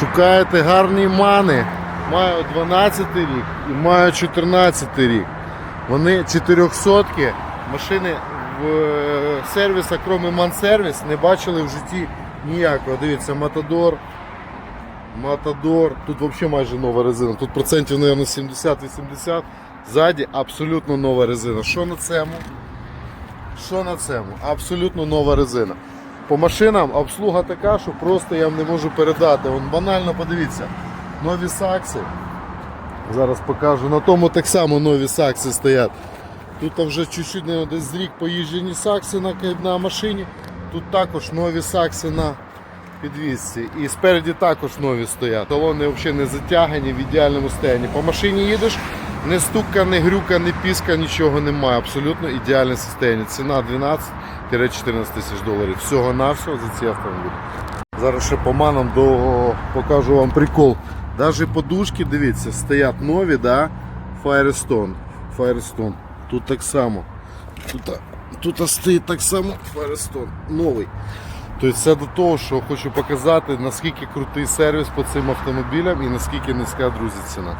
Шукаєте гарні мани. Маю 12 рік і маю 14 рік. Вони 400 машини в е, сервісах, крім Мансервіс, не бачили в житті ніякого. Дивіться, Матадор. Матадор. Тут взагалі майже нова резина. Тут процентів, мабуть, 70-80. Ззаді абсолютно нова резина. Що на цьому? Що на цьому? Абсолютно нова резина. По машинам обслуга така, що просто я вам не можу передати. Вон банально подивіться. Нові сакси. Зараз покажу. На тому так само нові сакси стоять. Тут вже чуть-чуть не десь рік поїжджені сакси на, на машині. Тут також нові сакси на підвісці. І спереді також нові стоять. Талони взагалі не затягані в ідеальному стані. По машині їдеш, не стука, не грюка, не піска, нічого немає. Абсолютно ідеальне состояние. Ціна 12-14 тисяч доларів. Всього на всього за ці автомобілі. Зараз ще по манам до... покажу вам прикол. Навіть подушки, дивіться, стоять нові, да? Firestone. Firestone. Тут так само. Тут, тут стоїть так само Firestone. Новий. Тобто це до того, що хочу показати, наскільки крутий сервіс по цим автомобілям і наскільки низька, друзі, ціна.